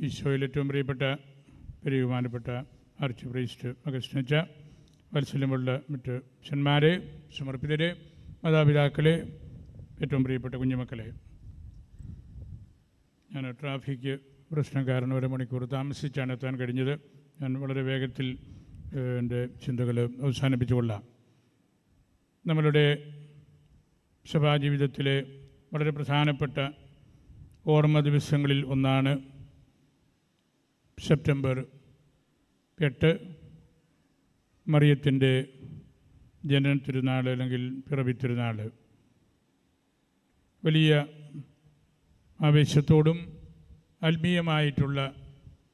ഈശോയിൽ ഏറ്റവും പ്രിയപ്പെട്ട ബഹുമാനപ്പെട്ട ആർച്ച് പ്രീസ്റ്റ് അഗസ്റ്റിനച്ച വത്സല്യമുള്ള മറ്റ് അച്ഛന്മാരെ സമർപ്പിതരെ മാതാപിതാക്കളെ ഏറ്റവും പ്രിയപ്പെട്ട കുഞ്ഞുമക്കളെ. ഞാൻ ട്രാഫിക് പ്രശ്നം കാരണം ഒരു മണിക്കൂർ താമസിച്ചാണ് എത്താൻ കഴിഞ്ഞത്. ഞാൻ വളരെ വേഗത്തിൽ എന്റെ ചിന്തകൾ അവസാനിപ്പിച്ചുകൊള്ളാം. നമ്മളുടെ സഭാജീവിതത്തിലെ വളരെ പ്രധാനപ്പെട്ട ഓർമ്മ ദിവസങ്ങളിൽ ഒന്നാണ് സെപ്റ്റംബർ എട്ട് മറിയത്തിന്റെ ജനന തിരുനാൾ അല്ലെങ്കിൽ പിറവി തിരുനാൾ വലിയ ആവേശത്തോടും ആത്മീയമായിട്ടുള്ള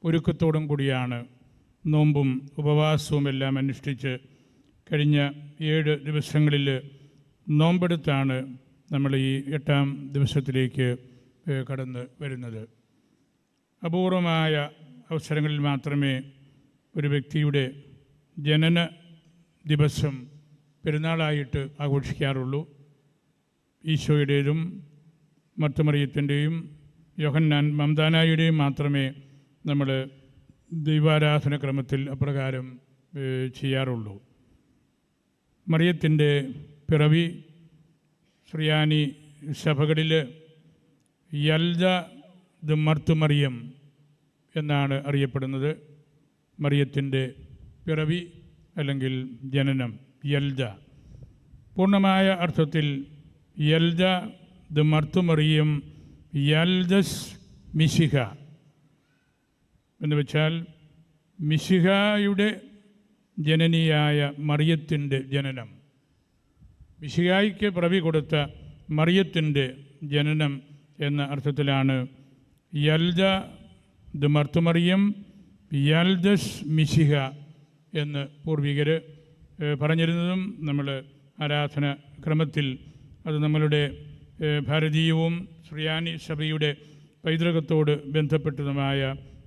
ഒരുക്കത്തോടും കൂടിയാണ് നോമ്പും ഉപവാസവും എല്ലാം അനുഷ്ഠിച്ച് കഴിഞ്ഞ ഏഴ് ദിവസങ്ങളിൽ നോമ്പെടുത്താണ് നമ്മൾ ഈ എട്ടാം ദിവസത്തിലേക്ക് കടന്ന് വരുന്നത്. അപൂർവമായ അവസരങ്ങളിൽ മാത്രമേ ഒരു വ്യക്തിയുടെ ജനന ദിവസം പെരുന്നാളായിട്ട് ആഘോഷിക്കാറുള്ളൂ. ഈശോയുടേതും മർത്തമറിയത്തിന്റെയും യോഹന്നാൻ മംദാനായുടെയും മാത്രമേ നമ്മൾ ദൈവാരാധന ക്രമത്തിൽ അപ്രകാരം ചെയ്യാറുള്ളൂ. മറിയത്തിന്റെ പിറവി ശ്രിയാനി സഭകളിൽ യൽദ ദ മർത്തുമറിയം എന്നാണ് അറിയപ്പെടുന്നത്. മറിയത്തിന്റെ പിറവി അല്ലെങ്കിൽ ജനനം യൽജ. പൂർണമായ അർത്ഥത്തിൽ യൽജ ദ മർത്തുമറിയും യൽജസ് മിശിഹ. എന്ന് വെച്ചാൽ മിശിഹായുടെ ജനനിയായ മറിയത്തിന്റെ ജനനം. മിശിഹായിക്ക് പ്രവി കൊടുത്ത മറിയത്തിന്റെ ജനനം എന്ന അർത്ഥത്തിലാണ് യൽദ ദ മർത്തുമറിയം യാൽദസ് മിശിഹ എന്ന് പൂർവികർ പറഞ്ഞിരുന്നതും നമ്മൾ ആരാധന ക്രമത്തിൽ അത് നമ്മളുടെ ഭാരതീയവും ശ്രിയാനി സഭയുടെ പൈതൃകത്തോട് ബന്ധപ്പെട്ടതുമായ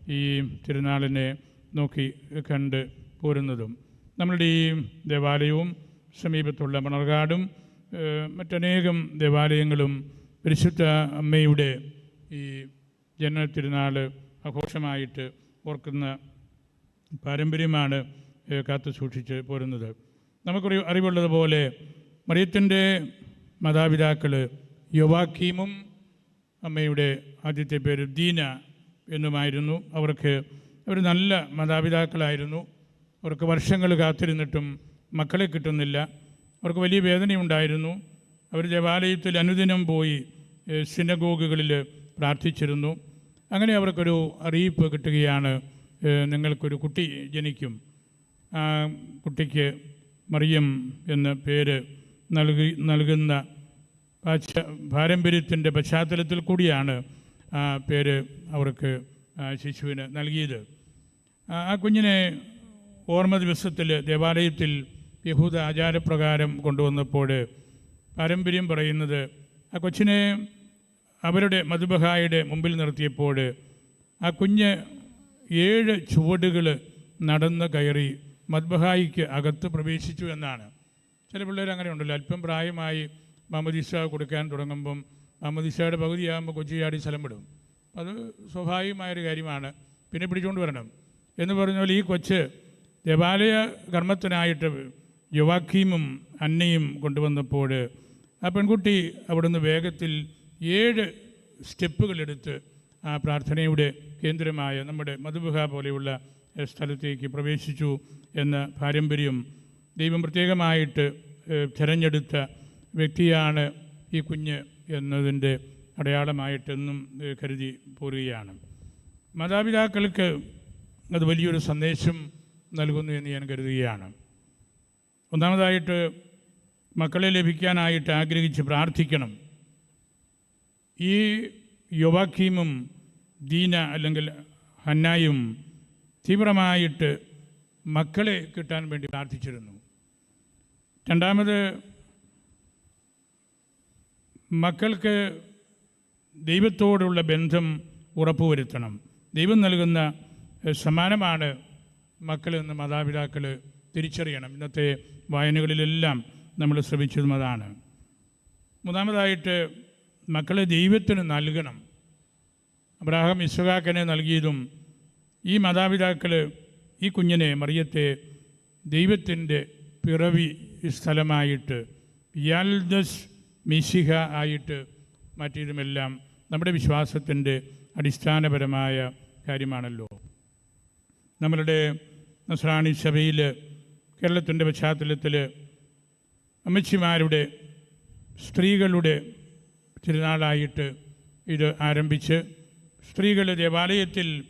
ഈ തിരുനാളിനെ നോക്കി കണ്ട് പോരുന്നതും നമ്മളുടെ ഈ ദേവാലയവും സമീപത്തുള്ള മണർകാടും മറ്റനേകം ദേവാലയങ്ങളും പരിശുദ്ധ അമ്മയുടെ ഈ ജനന തിരുനാൾ ആഘോഷമായിട്ട് ഓർക്കുന്ന പാരമ്പര്യമാണ് കാത്തു സൂക്ഷിച്ച് പോരുന്നത്. നമുക്കൊരു അറിവുള്ളതുപോലെ മറിയത്തിന്റെ മാതാപിതാക്കൾ യുവാക്കീമും അമ്മയുടെ ആദ്യത്തെ പേര് ദീന എന്നുമായിരുന്നു. അവർക്ക് അവർ നല്ല മാതാപിതാക്കളായിരുന്നു. അവർക്ക് വർഷങ്ങൾ കാത്തിരുന്നിട്ടും മക്കളെ കിട്ടുന്നില്ല. അവർക്ക് വലിയ വേദനയുണ്ടായിരുന്നു. അവർ ദേവാലയത്തിൽ അനുദിനം പോയി സിനഗോഗുകളിൽ പ്രാർത്ഥിച്ചിരുന്നു. അങ്ങനെ അവർക്കൊരു അറിയിപ്പ് കിട്ടുകയാണ് നിങ്ങൾക്കൊരു കുട്ടി ജനിക്കും. ആ കുട്ടിക്ക് മറിയം എന്ന പേര് നൽകി നൽകുന്ന പാശ്ച പാരമ്പര്യത്തിന്റെ പശ്ചാത്തലത്തിൽ കൂടിയാണ് ആ പേര് അവർക്ക് ശിശുവിന് നൽകിയത്. ആ കുഞ്ഞിനെ ഓർമ്മ ദിവസത്തിൽ ദേവാലയത്തിൽ യഹൂദ ആചാരപ്രകാരം കൊണ്ടുവന്നപ്പോൾ പാരമ്പര്യം പറയുന്നത് ആ കൊച്ചിനെ അവരുടെ മധുബഹായുടെ മുമ്പിൽ നിർത്തിയപ്പോൾ ആ കുഞ്ഞ് ഏഴ് ചുവടുകൾ നടന്ന് കയറി മദ്ബഹായിക്ക് അകത്ത് പ്രവേശിച്ചു എന്നാണ്. ചില പിള്ളേർ അങ്ങനെ ഉണ്ടല്ലോ. അല്പം പ്രായമായി മാമദിസ കൊടുക്കാൻ തുടങ്ങുമ്പം മാമദിസയുടെ പകുതിയാകുമ്പോൾ കൊച്ചി ചാടി സ്ഥലം വിടും. അത് സ്വാഭാവികമായൊരു കാര്യമാണ്. പിന്നെ പിടിച്ചുകൊണ്ട് വരണം. എന്ന് പറഞ്ഞ പോലെ ഈ കൊച്ച് ദേവാലയ കർമ്മത്തിനായിട്ട് യുവാക്കീമും അന്നയും കൊണ്ടുവന്നപ്പോൾ ആ പെൺകുട്ടി അവിടുന്ന് വേഗത്തിൽ ഏഴ് സ്റ്റെപ്പുകളെടുത്ത് ആ പ്രാർത്ഥനയുടെ കേന്ദ്രമായ നമ്മുടെ മധുബുഹ പോലെയുള്ള സ്ഥലത്തേക്ക് പ്രവേശിച്ചു എന്ന പാരമ്പര്യം ദൈവം പ്രത്യേകമായിട്ട് തിരഞ്ഞെടുത്ത വ്യക്തിയാണ് ഈ കുഞ്ഞ് എന്നതിന്റെ അടയാളമായിട്ടെന്നും കരുതി പോരുകയാണ്. മാതാപിതാക്കൾക്ക് അത് വലിയൊരു സന്ദേശം നൽകുന്നു എന്ന് ഞാൻ കരുതുകയാണ്. ഒന്നാമതായിട്ട് മക്കളെ ലഭിക്കാനായിട്ട് ആഗ്രഹിച്ച് പ്രാർത്ഥിക്കണം. ഈ യുവാക്കീമും ദീന അല്ലെങ്കിൽ ഹന്നായും തീവ്രമായിട്ട് മക്കളെ കിട്ടാൻ വേണ്ടി പ്രാർത്ഥിച്ചിരുന്നു. രണ്ടാമത് മക്കൾക്ക് ദൈവത്തോടുള്ള ബന്ധം ഉറപ്പുവരുത്തണം. ദൈവം നൽകുന്ന സമ്മാനമാണ് മക്കളെന്ന് മാതാപിതാക്കൾ തിരിച്ചറിയണം. ഇന്നത്തെ വായനകളിലെല്ലാം നമ്മൾ ശ്രമിച്ചതും അതാണ്. മൂന്നാമതായിട്ട് മക്കളെ ദൈവത്തിന് നൽകണം. അബ്രാഹാം ഇസ്ഹാക്കിനെ നൽകിയതും ഈ മാതാപിതാക്കൾ ഈ കുഞ്ഞിനെ മറിയത്തെ ദൈവത്തിന്റെ പിറവി സ്ഥലമായിട്ട് യാൽദസ് മിശിഹ ആയിട്ട് മാറ്റിയതുമെല്ലാം നമ്മുടെ വിശ്വാസത്തിന്റെ അടിസ്ഥാനപരമായ കാര്യമാണല്ലോ. നമ്മളുടെ നസ്രാണി സഭയിൽ കേരളത്തിന്റെ പശ്ചാത്തലത്തിൽ അമ്മച്ചിമാരുടെ സ്ത്രീകളുടെ തിരുനാളായിട്ട് ഇത് ആരംഭിച്ച് സ്ത്രീകൾ ദേവാലയത്തിൽ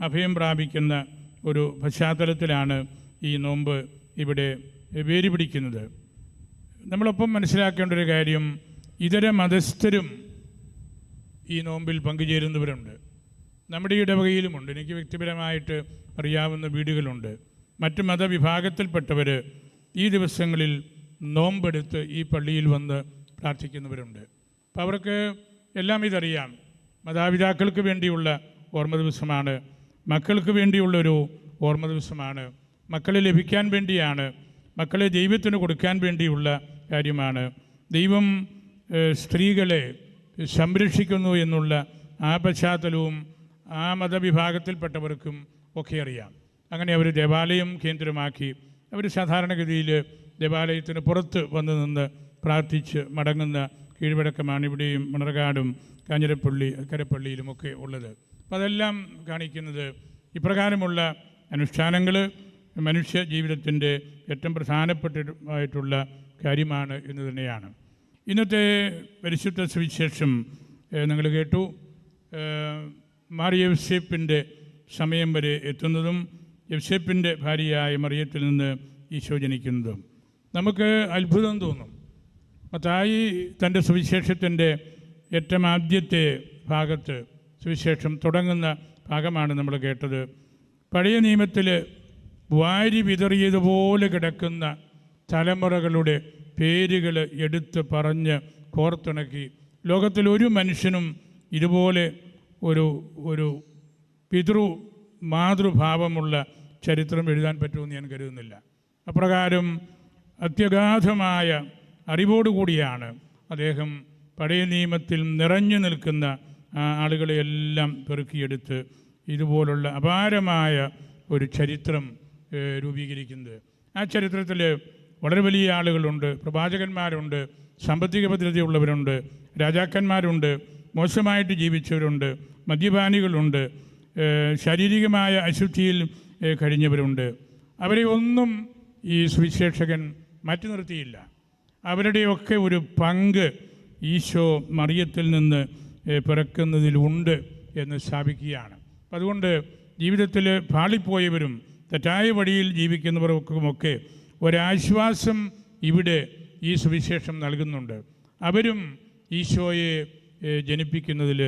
അഭയം പ്രാപിക്കുന്ന ഒരു പശ്ചാത്തലത്തിലാണ് ഈ നോമ്പ് ഇവിടെ വേരി പിടിക്കുന്നത്. നമ്മളൊപ്പം മനസ്സിലാക്കേണ്ട ഒരു കാര്യം ഇതര മതസ്ഥരും ഈ നോമ്പിൽ പങ്കുചേരുന്നവരുണ്ട്. നമ്മുടെ ഇടവകയിലുമുണ്ട്. എനിക്ക് വ്യക്തിപരമായിട്ട് അറിയാവുന്ന വീടുകളുണ്ട്. മറ്റ് മതവിഭാഗത്തിൽപ്പെട്ടവർ ഈ ദിവസങ്ങളിൽ നോമ്പെടുത്ത് ഈ പള്ളിയിൽ വന്ന് പ്രാർത്ഥിക്കുന്നവരുണ്ട്. അപ്പോൾ അവർക്ക് എല്ലാം ഇതറിയാം. മാതാപിതാക്കൾക്ക് വേണ്ടിയുള്ള ഓർമ്മ ദിവസമാണ്. മക്കൾക്ക് വേണ്ടിയുള്ളൊരു ഓർമ്മ ദിവസമാണ്. മക്കളെ ലഭിക്കാൻ വേണ്ടിയാണ്. മക്കളെ ദൈവത്തിന് കൊടുക്കാൻ വേണ്ടിയുള്ള കാര്യമാണ്. ദൈവം സ്ത്രീകളെ സംരക്ഷിക്കുന്നു എന്നുള്ള ആ പശ്ചാത്തലവും ആ മതവിഭാഗത്തിൽപ്പെട്ടവർക്കും ഒക്കെ അറിയാം. അങ്ങനെ അവർ ദേവാലയം കേന്ദ്രമാക്കി അവർ സാധാരണഗതിയിൽ ദേവാലയത്തിന് പുറത്ത് വന്ന് നിന്ന് പ്രാർത്ഥിച്ച് മടങ്ങുന്ന കീഴ്വഴക്കമാണ് ഇവിടെയും മണർകാടും കാഞ്ഞിരപ്പള്ളി കരപ്പള്ളിയിലുമൊക്കെ ഉള്ളത്. അപ്പം അതെല്ലാം കാണിക്കുന്നത് ഇപ്രകാരമുള്ള അനുഷ്ഠാനങ്ങൾ മനുഷ്യ ജീവിതത്തിന്റെ ഏറ്റവും പ്രധാനപ്പെട്ടതായിട്ടുള്ള കാര്യമാണ് എന്ന് തന്നെയാണ്. ഇന്നത്തെ പരിശുദ്ധ സുവിശേഷം നിങ്ങൾ കേട്ടു. മാർ സമയം വരെ എത്തുന്നതും യവ്സേപ്പിന്റെ ഭാര്യയായ മറിയത്തിൽ നിന്ന് ഈശോ ജനിക്കുന്നതും. നമുക്ക് അത്ഭുതം തോന്നും. മത്തായി തന്റെ സുവിശേഷത്തിന്റെ ഏറ്റവും ആദ്യത്തെ ഭാഗത്ത് സുവിശേഷം തുടങ്ങുന്ന ഭാഗമാണ് നമ്മൾ കേട്ടത്. പഴയ നിയമത്തിൽ വാരി വിതറിയതുപോലെ കിടക്കുന്ന തലമുറകളുടെ പേരുകൾ എടുത്ത് പറഞ്ഞ് കോർത്തിണക്കി. ലോകത്തിൽ ഒരു മനുഷ്യനും ഇതുപോലെ ഒരു ഒരു പിതൃ മാതൃഭാവമുള്ള ചരിത്രം എഴുതാൻ പറ്റുമെന്ന് ഞാൻ കരുതുന്നില്ല. അപ്രകാരം അത്യഗാധമായ അറിവോടുകൂടിയാണ് അദ്ദേഹം പഴയ നിയമത്തിൽ നിറഞ്ഞു നിൽക്കുന്ന ആളുകളെയെല്ലാം പെറുക്കിയെടുത്ത് ഇതുപോലുള്ള അപാരമായ ഒരു ചരിത്രം രൂപീകരിക്കുന്നത്. ആ ചരിത്രത്തിൽ വളരെ വലിയ ആളുകളുണ്ട് പ്രവാചകന്മാരുണ്ട് സാമ്പത്തിക ഭദ്രതയുള്ളവരുണ്ട് രാജാക്കന്മാരുണ്ട് മോശമായിട്ട് ജീവിച്ചവരുണ്ട് മദ്യപാനികളുണ്ട് ശാരീരികമായ അശുദ്ധിയിൽ കഴിഞ്ഞവരുണ്ട്. അവരെ ഒന്നും ഈ സുവിശേഷകൻ മാറ്റി നിർത്തിയില്ല. അവരുടെയൊക്കെ ഒരു പങ്ക് ഈശോ മറിയത്തിൽ നിന്ന് പിറക്കുന്നതിലുണ്ട് എന്ന് സ്ഥാപിക്കുകയാണ് അതുകൊണ്ട് ജീവിതത്തിൽ പാളിപ്പോയവരും തെറ്റായ വഴിയിൽ ജീവിക്കുന്നവർക്കുമൊക്കെ ഒരാശ്വാസം ഇവിടെ ഈ സുവിശേഷം നൽകുന്നുണ്ട്. അവരും ഈശോയെ ജനിപ്പിക്കുന്നതിൽ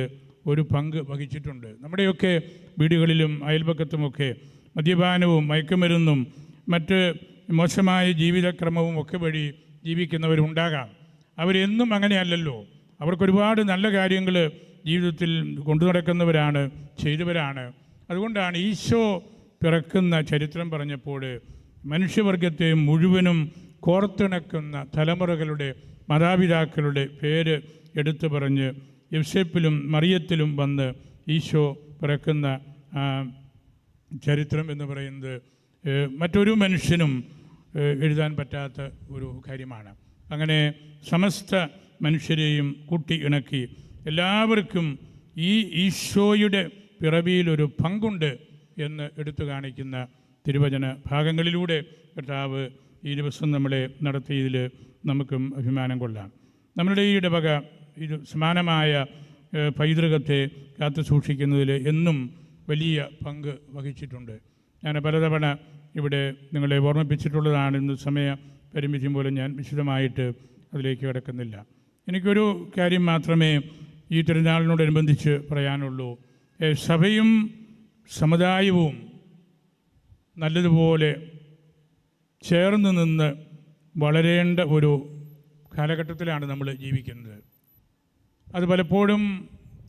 ഒരു പങ്ക് വഹിച്ചിട്ടുണ്ട്. നമ്മുടെയൊക്കെ വീടുകളിലും അയൽപക്കത്തുമൊക്കെ മദ്യപാനവും മയക്കുമരുന്നും മറ്റ് മോശമായ ജീവിതക്രമവും ഒക്കെ വഴി ജീവിക്കുന്നവരുണ്ടാകാം. അവരെന്നും അങ്ങനെയല്ലല്ലോ. അവർക്കൊരുപാട് നല്ല കാര്യങ്ങൾ ജീവിതത്തിൽ കൊണ്ടു നടക്കുന്നവരാണ് ചെയ്തവരാണ്. അതുകൊണ്ടാണ് ഈശോ പിറക്കുന്ന ചരിത്രം പറഞ്ഞപ്പോൾ മനുഷ്യവർഗത്തെ മുഴുവനും കോർത്തിണക്കുന്ന തലമുറകളുടെ മാതാപിതാക്കളുടെ പേര് എടുത്തു പറഞ്ഞ് യവ്സേപ്പിലും മറിയത്തിലും വന്ന് ഈശോ പിറക്കുന്ന ചരിത്രം എന്ന് പറയുന്നത് മറ്റൊരു മനുഷ്യനും എഴുതാൻ പറ്റാത്ത ഒരു കാര്യമാണ്. അങ്ങനെ സമസ്ത മനുഷ്യരെയും കൂട്ടി ഇണക്കി എല്ലാവർക്കും ഈ ഈശോയുടെ പിറവിയിലൊരു പങ്കുണ്ട് എന്ന് എടുത്തു കാണിക്കുന്ന തിരുവചന ഭാഗങ്ങളിലൂടെ കർത്താവ് ഈ ദിവസം നമ്മളെ നടത്തിയതിൽ നമുക്കും അഭിമാനം കൊള്ളാം. നമ്മളുടെ ഈ ഇടവക ഇത് സമാനമായ പൈതൃകത്തെ കാത്തു സൂക്ഷിക്കുന്നതിൽ എന്നും വലിയ പങ്ക് വഹിച്ചിട്ടുണ്ട്. ഞാൻ പലതവണ ഇവിടെ നിങ്ങളെ ഓർമ്മിപ്പിച്ചിട്ടുള്ളതാണ് ഇന്ന് സമയ പരിമിതി മൂലം ഞാൻ വിശദമായിട്ട് അതിലേക്ക് കിടക്കുന്നില്ല. എനിക്കൊരു കാര്യം മാത്രമേ ഈ തിരുനാളിനോടനുബന്ധിച്ച് പറയാനുള്ളൂ. സഭയും സമുദായവും നല്ലതുപോലെ ചേർന്ന് നിന്ന് വളരേണ്ട ഒരു കാലഘട്ടത്തിലാണ് നമ്മൾ ജീവിക്കുന്നത്. അത് പലപ്പോഴും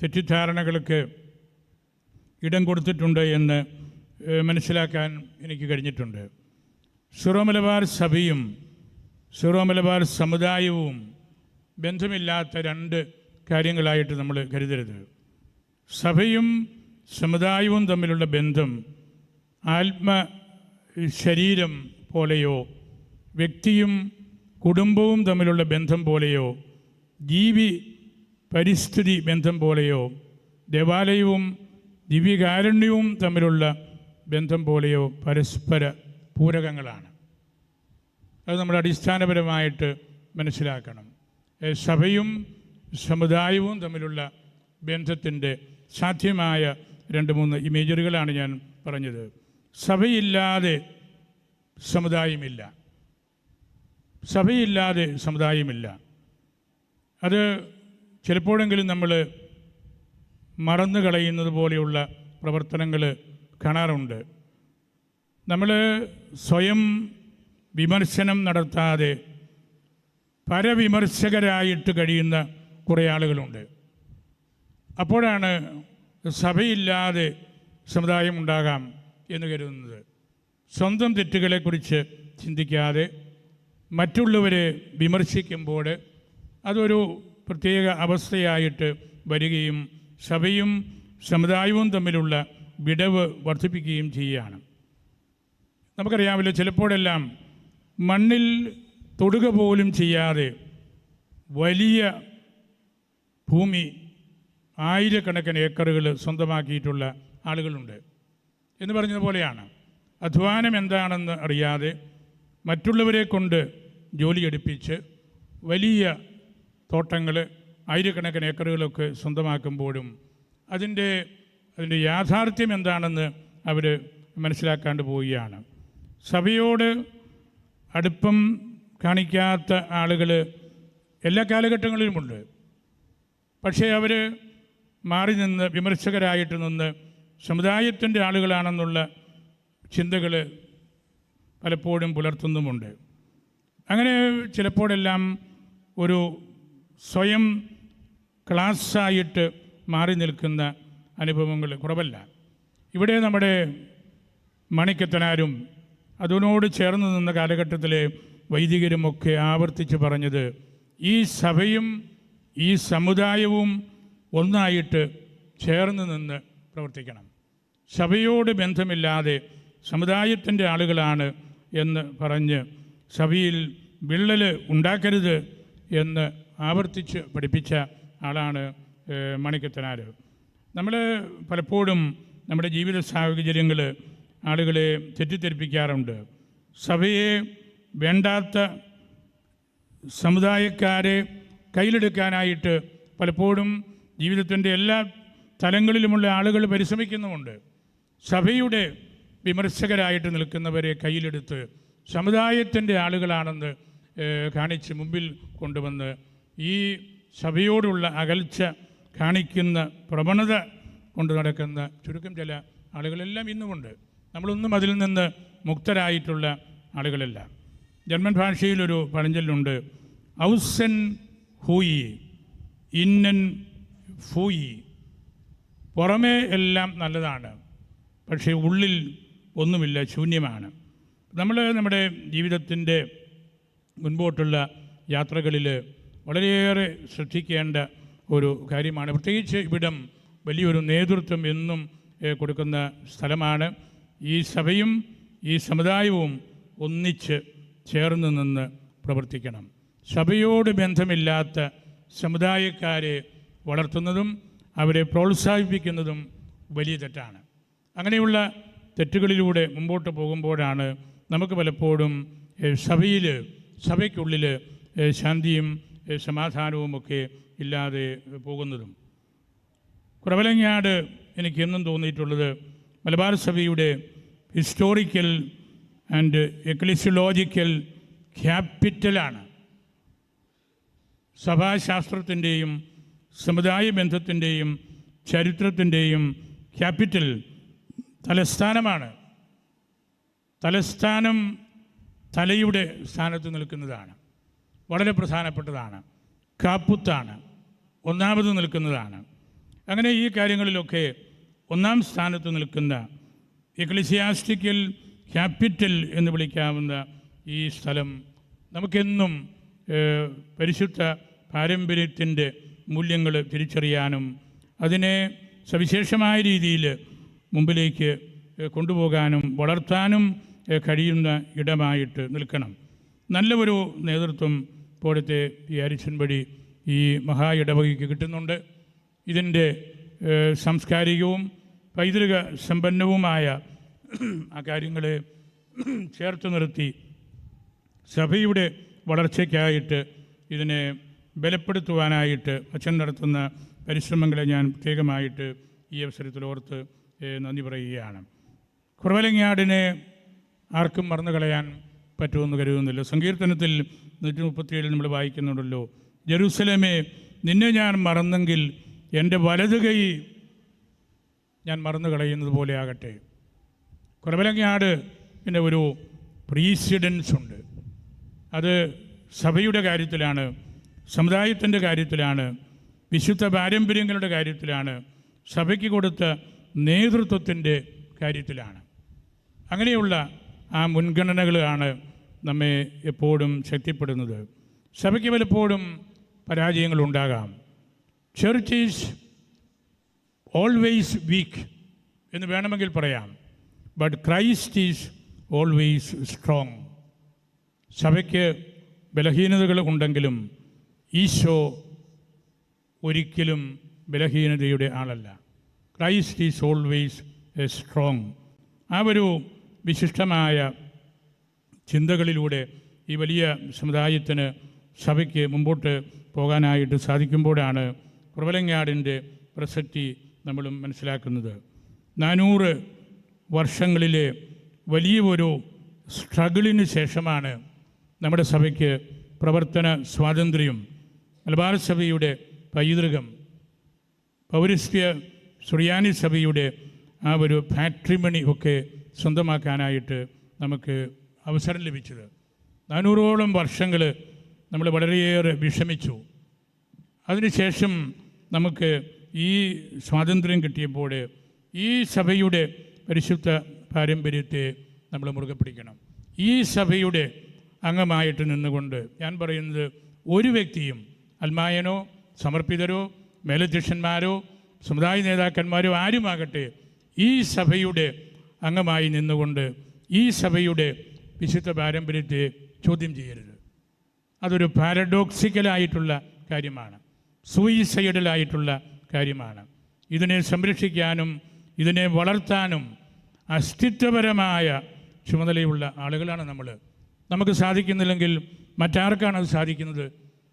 തെറ്റിദ്ധാരണകൾക്ക് ഇടം കൊടുത്തിട്ടുണ്ട് എന്ന് മനസ്സിലാക്കാൻ എനിക്ക് കഴിഞ്ഞിട്ടുണ്ട്. സിറോ മലബാർ സഭയും സിറോ മലബാർ സമുദായവും ബന്ധമില്ലാത്ത രണ്ട് കാര്യങ്ങളായിട്ട് നമ്മൾ കരുതരുത്. സഭയും സമുദായവും തമ്മിലുള്ള ബന്ധം ആത്മ ശരീരം പോലെയോ വ്യക്തിയും കുടുംബവും തമ്മിലുള്ള ബന്ധം പോലെയോ ജീവി പരിസ്ഥിതി ബന്ധം പോലെയോ ദേവാലയവും ദിവ്യകാരുണ്യവും തമ്മിലുള്ള ബന്ധം പോലെയോ പരസ്പര പൂരകങ്ങളാണ്. അത് നമ്മൾ അടിസ്ഥാനപരമായിട്ട് മനസ്സിലാക്കണം. സഭയും സമുദായവും തമ്മിലുള്ള ബന്ധത്തിന്റെ സാധ്യമായ രണ്ട് മൂന്ന് ഇമേജറുകളാണ് ഞാൻ പറഞ്ഞത്. സഭയില്ലാതെ സമുദായമില്ല. സഭയില്ലാതെ സമുദായമില്ല. അത് ചിലപ്പോഴെങ്കിലും നമ്മൾ മറന്നു കളയുന്നത് പോലെയുള്ള പ്രവർത്തനങ്ങൾ കാണാറുണ്ട്. നമ്മൾ സ്വയം വിമർശനം നടത്താതെ പരവിമർശകരായിട്ട് കഴിയുന്ന കുറേ ആളുകളുണ്ട്. അപ്പോഴാണ് സഭയില്ലാതെ സമുദായം ഉണ്ടാകാം എന്ന് കരുതുന്നത്. സ്വന്തം തെറ്റുകളെക്കുറിച്ച് ചിന്തിക്കാതെ മറ്റുള്ളവരെ വിമർശിക്കുമ്പോൾ അതൊരു പ്രത്യേക അവസ്ഥയായിട്ട് വരികയും സഭയും സമുദായവും തമ്മിലുള്ള വിടവ് വർദ്ധിപ്പിക്കുകയും ചെയ്യുകയാണ്. നമുക്കറിയാമല്ലോ ചിലപ്പോഴെല്ലാം മണ്ണിൽ തൊടുക പോലും ചെയ്യാതെ വലിയ ഭൂമി ആയിരക്കണക്കിന് ഏക്കറുകൾ സ്വന്തമാക്കിയിട്ടുള്ള ആളുകളുണ്ട്. എന്ന് പറഞ്ഞതുപോലെയാണ് അധ്വാനം എന്താണെന്ന് അറിയാതെ മറ്റുള്ളവരെ കൊണ്ട് ജോലിയെടുപ്പിച്ച് വലിയ തോട്ടങ്ങൾ ആയിരക്കണക്കിന് ഏക്കറുകളൊക്കെ സ്വന്തമാക്കുമ്പോഴും അതിന്റെ അതിന്റെ യാഥാർത്ഥ്യം എന്താണെന്ന് അവർ മനസ്സിലാക്കാണ്ട് പോവുകയാണ്. സഭയോട് അടുപ്പം കാണിക്കാത്ത ആളുകൾ എല്ലാ കാലഘട്ടങ്ങളിലുമുണ്ട്. പക്ഷേ അവർ മാറി നിന്ന് വിമർശകരായിട്ട് നിന്ന് സമുദായത്തിന്റെ ആളുകളാണെന്നുള്ള ചിന്തകൾ പലപ്പോഴും പുലർത്തുന്നുമുണ്ട്. അങ്ങനെ ചിലപ്പോഴെല്ലാം ഒരു സ്വയം ക്ലാസ്സായിട്ട് മാറി നിൽക്കുന്ന അനുഭവങ്ങൾ കുറവല്ല. ഇവിടെ നമ്മുടെ മണിക്കത്തനാരും അതിനോട് ചേർന്ന് നിന്ന കാലഘട്ടത്തിലെ വൈദികരുമൊക്കെ ആവർത്തിച്ച് പറഞ്ഞത് ഈ സഭയും ഈ സമുദായവും ഒന്നായിട്ട് ചേർന്ന് നിന്ന് പ്രവർത്തിക്കണം. സഭയോട് ബന്ധമില്ലാതെ സമുദായത്തിന്റെ ആളുകളാണ് എന്ന് പറഞ്ഞ് സഭയിൽ വിള്ളൽ ഉണ്ടാക്കരുത് എന്ന് ആവർത്തിച്ച് പഠിപ്പിച്ച ആളാണ് ഏഹ്, മണിക്കത്തനാർ നമ്മൾ പലപ്പോഴും നമ്മുടെ ജീവിത സാഹചര്യങ്ങൾ ആളുകളെ തെറ്റിദ്ധരിപ്പിക്കാറുണ്ട്. സഭയെ വേണ്ടാത്ത സമുദായക്കാരെ കയ്യിലെടുക്കാനായിട്ട് പലപ്പോഴും ജീവിതത്തിന്റെ എല്ലാ തലങ്ങളിലുമുള്ള ആളുകൾ പരിശ്രമിക്കുന്നുമുണ്ട്. സഭയുടെ വിമർശകരായിട്ട് നിൽക്കുന്നവരെ കയ്യിലെടുത്ത് സമുദായത്തിന്റെ ആളുകളാണെന്ന് കാണിച്ച് മുമ്പിൽ കൊണ്ടുവന്ന് ഈ സഭയോടുള്ള അകൽച്ച കാണിക്കുന്ന പ്രവണത കൊണ്ട് നടക്കുന്ന ചുരുക്കം ചില ആളുകളെല്ലാം ഇന്നുമുണ്ട്. നമ്മളൊന്നും അതിൽ നിന്ന് മുക്തരായിട്ടുള്ള ആളുകളല്ല. ജർമ്മൻ ഭാഷയിലൊരു പഴഞ്ചൊല്ലുണ്ട്. ഔസൻ ഹൂയി ഇന്നൻ ഫൂയി. പുറമേ എല്ലാം നല്ലതാണ് പക്ഷേ ഉള്ളിൽ ഒന്നുമില്ല ശൂന്യമാണ്. നമ്മൾ നമ്മുടെ ജീവിതത്തിന്റെ മുൻപോട്ടുള്ള യാത്രകളിൽ വളരെയേറെ ശ്രദ്ധിക്കേണ്ട ഒരു കാര്യമാണ്. പ്രത്യേകിച്ച് ഇവിടം വലിയൊരു നേതൃത്വം എന്നും കൊടുക്കുന്ന സ്ഥലമാണ്. ഈ സഭയും ഈ സമുദായവും ഒന്നിച്ച് ചേർന്ന് നിന്ന് പ്രവർത്തിക്കണം. സഭയോട് ബന്ധമില്ലാത്ത സമുദായക്കാരെ വളർത്തുന്നതും അവരെ പ്രോത്സാഹിപ്പിക്കുന്നതും വലിയ തെറ്റാണ്. അങ്ങനെയുള്ള തെറ്റുകളിലൂടെ മുമ്പോട്ട് പോകുമ്പോഴാണ് നമുക്ക് പലപ്പോഴും സഭയിൽ സഭയ്ക്കുള്ളിൽ ശാന്തിയും സമാധാനവും സമാധാനവുമൊക്കെ ഇല്ലാതെ പോകുന്നതും. കുറവലങ്ങാട് എനിക്ക് എന്നും തോന്നിയിട്ടുള്ളത് മലബാർ സഭയുടെ ഹിസ്റ്റോറിക്കൽ ആൻഡ് എക്ലിസിയോളജിക്കൽ ക്യാപിറ്റലാണ് സഭാശാസ്ത്രത്തിന്റെയും സമുദായ ബന്ധത്തിന്റെയും ചരിത്രത്തിന്റെയും ക്യാപിറ്റൽ തലസ്ഥാനമാണ്. തലസ്ഥാനം തലയുടെ സ്ഥാനത്ത് നിൽക്കുന്നതാണ്. വളരെ പ്രധാനപ്പെട്ടതാണ്. കാപ്പുത്താണ്. ഒന്നാമത് നിൽക്കുന്നതാണ്. അങ്ങനെ ഈ കാര്യങ്ങളിലൊക്കെ ഒന്നാം സ്ഥാനത്ത് നിൽക്കുന്ന എക്ലിസിയാസ്റ്റിക്കൽ ക്യാപിറ്റൽ എന്ന് വിളിക്കാവുന്ന ഈ സ്ഥലം നമുക്കെന്നും പരിശുദ്ധ പാരമ്പര്യത്തിന്റെ മൂല്യങ്ങൾ തിരിച്ചറിയാനും അതിനെ സവിശേഷമായ രീതിയിൽ മുമ്പിലേക്ക് കൊണ്ടുപോകാനും വളർത്താനും കഴിയുന്ന ഇടമായിട്ട് നിൽക്കണം. നല്ല ഒരു നേതൃത്വം ഇപ്പോഴത്തെ ഈ അരിച്ചൻ വഴി ഈ മഹാ ഇടവകയ്ക്ക് കിട്ടുന്നുണ്ട്. ഇതിന്റെ സാംസ്കാരികവും പൈതൃക സമ്പന്നവുമായ ആ കാര്യങ്ങളെ ചേർത്ത് നിർത്തി സഭയുടെ വളർച്ചയ്ക്കായിട്ട് ഇതിനെ ബലപ്പെടുത്തുവാനായിട്ട് അച്ഛൻ നടത്തുന്ന പരിശ്രമങ്ങളെ ഞാൻ പ്രത്യേകമായിട്ട് ഈ അവസരത്തിൽ ഓർത്ത് നന്ദി പറയുകയാണ്. കുറവലങ്ങാടിനെ ആർക്കും മറന്നു കളയാൻ പറ്റുമെന്ന് കരുതുന്നില്ല. സങ്കീർത്തനത്തിൽ നൂറ്റി മുപ്പത്തിയേഴിൽ നമ്മൾ വായിക്കുന്നുണ്ടല്ലോ. ജെറൂസലേമേ നിന്നെ ഞാൻ മറന്നെങ്കിൽ എന്റെ വലത് കൈ ഞാൻ മറന്നു കളയുന്നത് പോലെ ആകട്ടെ. കുറവലങ്ങാട് പിന്നെ ഒരു പ്രീസിഡൻസ് ഉണ്ട്. അത് സഭയുടെ കാര്യത്തിലാണ് സമുദായത്തിന്റെ കാര്യത്തിലാണ് വിശുദ്ധ പാരമ്പര്യങ്ങളുടെ കാര്യത്തിലാണ് സഭയ്ക്ക് കൊടുത്ത നേതൃത്വത്തിന്റെ കാര്യത്തിലാണ്. അങ്ങനെയുള്ള ആ മുൻഗണനകളാണ് നമ്മെ എപ്പോഴും ശക്തിപ്പെടുന്നത്. സഭയ്ക്ക് പലപ്പോഴും പരാജയങ്ങളുണ്ടാകാം ചർച്ച് ഈസ് ഓൾവേസ് വീക്ക് എന്ന് വേണമെങ്കിൽ പറയാം. But Christ is always strong സഭയ്ക്ക് ബലഹീനതകൾ ഉണ്ടെങ്കിലും ഈശോ ഒരിക്കലും ബലഹീനതയുടെ ആളല്ല. Christ is always a strong ആ ഒരു വിശിഷ്ടമായ ചിന്തകളിലൂടെ ഈ വലിയ സമുദായത്തിന് സഭയ്ക്ക് മുമ്പോട്ട് പോകാനായിട്ട് സാധിക്കുമ്പോഴാണ് കുറവലങ്ങാടിന്റെ പ്രസക്തി നമ്മളും മനസ്സിലാക്കുന്നത്. നാനൂറ് വർഷങ്ങളിലെ വലിയ ഒരു സ്ട്രഗിളിന് ശേഷമാണ് നമ്മുടെ സഭയ്ക്ക് പ്രവർത്തന സ്വാതന്ത്ര്യം മലബാർ സഭയുടെ പൈതൃകം പൗരസ്ത്യ സുറിയാനി സഭയുടെ ആ ഒരു പാട്രിമണി ഒക്കെ സ്വന്തമാക്കാനായിട്ട് നമുക്ക് അവസരം ലഭിച്ചത്. നാനൂറോളം വർഷങ്ങൾ നമ്മൾ വളരെയേറെ വിഷമിച്ചു. അതിനുശേഷം നമുക്ക് ഈ സ്വാതന്ത്ര്യം കിട്ടിയപ്പോൾ ഈ സഭയുടെ പരിശുദ്ധ പാരമ്പര്യത്തെ നമ്മൾ മുറുകെ പിടിക്കണം. ഈ സഭയുടെ അംഗമായിട്ട് നിന്നുകൊണ്ട് ഞാൻ പറയുന്നത് ഒരു വ്യക്തിയും അൽമായനോ സമർപ്പിതരോ മേലധ്യക്ഷന്മാരോ സമുദായ നേതാക്കന്മാരോ ആരുമാകട്ടെ ഈ സഭയുടെ അംഗമായി നിന്നുകൊണ്ട് ഈ സഭയുടെ വിശുദ്ധ പാരമ്പര്യത്തെ ചോദ്യം ചെയ്യരുത്. അതൊരു പാരഡോക്സിക്കലായിട്ടുള്ള കാര്യമാണ്. സൂയിസൈഡലായിട്ടുള്ള കാര്യമാണ്. ഇതിനെ സംരക്ഷിക്കാനും ഇതിനെ വളർത്താനും അസ്തിത്വപരമായ ചുമതലയുള്ള ആളുകളാണ് നമ്മൾ നമുക്ക് സാധിക്കുന്നില്ലെങ്കിൽ മറ്റാർക്കാണ് അത് സാധിക്കുന്നത്?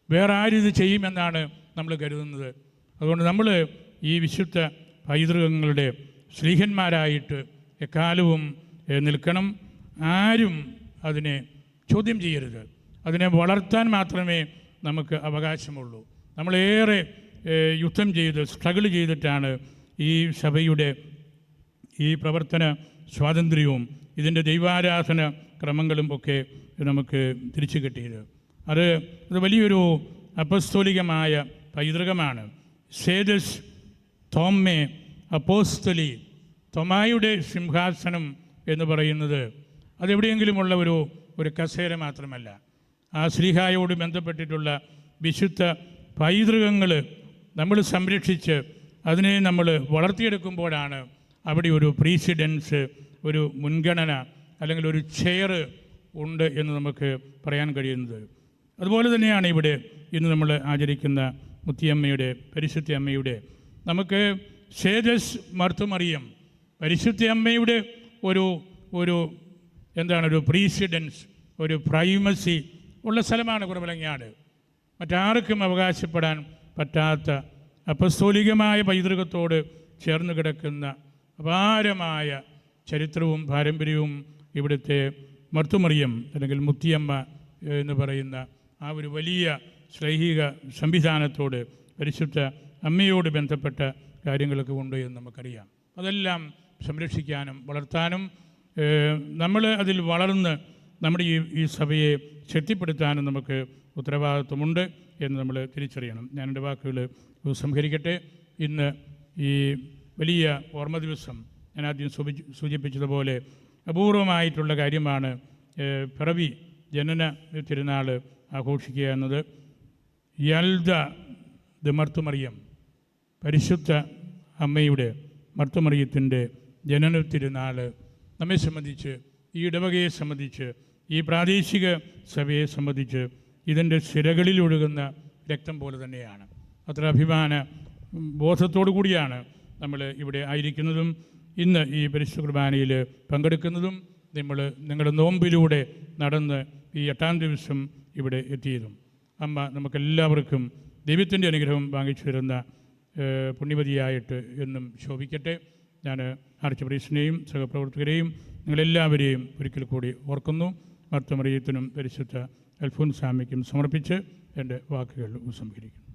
വേറെ ആരിത് ചെയ്യുമെന്നാണ് നമ്മൾ കരുതുന്നത്. അതുകൊണ്ട് നമ്മൾ ഈ വിശുദ്ധ പൈതൃകങ്ങളുടെ ശ്രീഹന്മാരായിട്ട് എക്കാലവും നിൽക്കണം. ആരും അതിനെ ചോദ്യം ചെയ്യരുത്. അതിനെ വളർത്താൻ മാത്രമേ നമുക്ക് അവകാശമുള്ളൂ. നമ്മളേറെ യുദ്ധം ചെയ്ത് സ്ട്രഗിൾ ചെയ്തിട്ടാണ് ഈ സഭയുടെ ഈ പ്രവർത്തന സ്വാതന്ത്ര്യവും ഇതിന്റെ ദൈവാരാധന ക്രമങ്ങളും ഒക്കെ നമുക്ക് തിരിച്ചു കിട്ടിയത്. അത് അത് വലിയൊരു അപസ്തോലികമായ പൈതൃകമാണ്. സേതസ് തോമ്മെ അപ്പോസ്തലി തൊമായുടെ സിംഹാസനം എന്ന് പറയുന്നത് അതെവിടെയെങ്കിലുമുള്ള ഒരു ഒരു കസേര മാത്രമല്ല. ആ ശ്രീഹായോട് ബന്ധപ്പെട്ടിട്ടുള്ള വിശുദ്ധ പൈതൃകങ്ങൾ നമ്മൾ സംരക്ഷിച്ച് അതിനെ നമ്മൾ വളർത്തിയെടുക്കുമ്പോഴാണ് അവിടെ ഒരു പ്രീസിഡൻസ് ഒരു മുൻഗണന അല്ലെങ്കിൽ ഒരു ചെയർ ഉണ്ട് എന്ന് നമുക്ക് പറയാൻ കഴിയുന്നത്. അതുപോലെ തന്നെയാണ് ഇവിടെ ഇന്ന് നമ്മൾ ആചരിക്കുന്ന മുത്തിയമ്മയുടെ പരിശുദ്ധ അമ്മയുടെ നമുക്ക് സേജസ് മർത്തുമറിയം പരിശുദ്ധ അമ്മയുടെ ഒരു ഒരു എന്താണ് ഒരു പ്രീസിഡൻസ് ഒരു പ്രൈമസി ഉള്ള സ്ഥലമാണ് കുറവലങ്ങാട് മറ്റാർക്കും അവകാശപ്പെടാൻ പറ്റാത്ത അപസ്തോലികമായ പൈതൃകത്തോട് ചേർന്ന് കിടക്കുന്ന അപാരമായ ചരിത്രവും പാരമ്പര്യവും ഇവിടുത്തെ മർത്തുമറിയം അല്ലെങ്കിൽ മുത്തിയമ്മ എന്ന് പറയുന്ന ആ ഒരു വലിയ ശ്ലൈഹിക സംവിധാനത്തോട് പരിശുദ്ധ അമ്മയോട് ബന്ധപ്പെട്ട കാര്യങ്ങളൊക്കെ ഉണ്ട് എന്ന് നമുക്കറിയാം. അതെല്ലാം സംരക്ഷിക്കാനും വളർത്താനും നമ്മൾ അതിൽ വളർന്ന് നമ്മുടെ ഈ ഈ സഭയെ ശക്തിപ്പെടുത്താനും നമുക്ക് ഉത്തരവാദിത്വമുണ്ട് എന്ന് നമ്മൾ തിരിച്ചറിയണം. ഞാൻ എന്റെ വാക്കുകൾ സംഹരിക്കട്ടെ. ഇന്ന് ഈ വലിയ ഓർമ്മ ദിവസം ഞാൻ ആദ്യം സൂചി സൂചിപ്പിച്ചതുപോലെ അപൂർവമായിട്ടുള്ള കാര്യമാണ് പിറവി ജനന തിരുനാൾ ആഘോഷിക്കുക എന്നത്. യൽദ ദിമർത്തുമറിയം പരിശുദ്ധ അമ്മയുടെ മർത്തുമറിയത്തിന്റെ ജനന തിരുനാൾ നമ്മെ സംബന്ധിച്ച് ഈ ഇടവകയെ സംബന്ധിച്ച് ഈ പ്രാദേശിക സഭയെ സംബന്ധിച്ച് ഇതിന്റെ സിരകളിൽ ഒഴുകുന്ന രക്തം പോലെ തന്നെയാണ്. അത്ര അഭിമാന ബോധത്തോടു കൂടിയാണ് നമ്മൾ ഇവിടെ ആയിരിക്കുന്നതും. ഇന്ന് ഈ പരിശുദ്ധ കുർബാനയിൽ പങ്കെടുക്കുന്നതും നമ്മൾ നിങ്ങളുടെ നോമ്പിലൂടെ നടന്ന് ഈ എട്ടാം ദിവസം ഇവിടെ എത്തിയതും. അമ്മ നമുക്കെല്ലാവർക്കും ദൈവത്തിന്റെ അനുഗ്രഹം വാങ്ങിച്ചു തരുന്ന പുണ്യവതിയായിട്ട് എന്നും ശോഭിക്കട്ടെ. ഞാൻ ആർച്ച് പ്രീസിനെയും സഹപ്രവർത്തകരെയും നിങ്ങളെല്ലാവരെയും ഒരിക്കൽ കൂടി ഓർക്കുന്നു. മർത്തമറിയത്തിനും പരിശുദ്ധ അൽഫോൻസാമിക്കും സമർപ്പിച്ച് എന്റെ വാക്കുകൾ ഉപസംഹരിക്കുന്നു.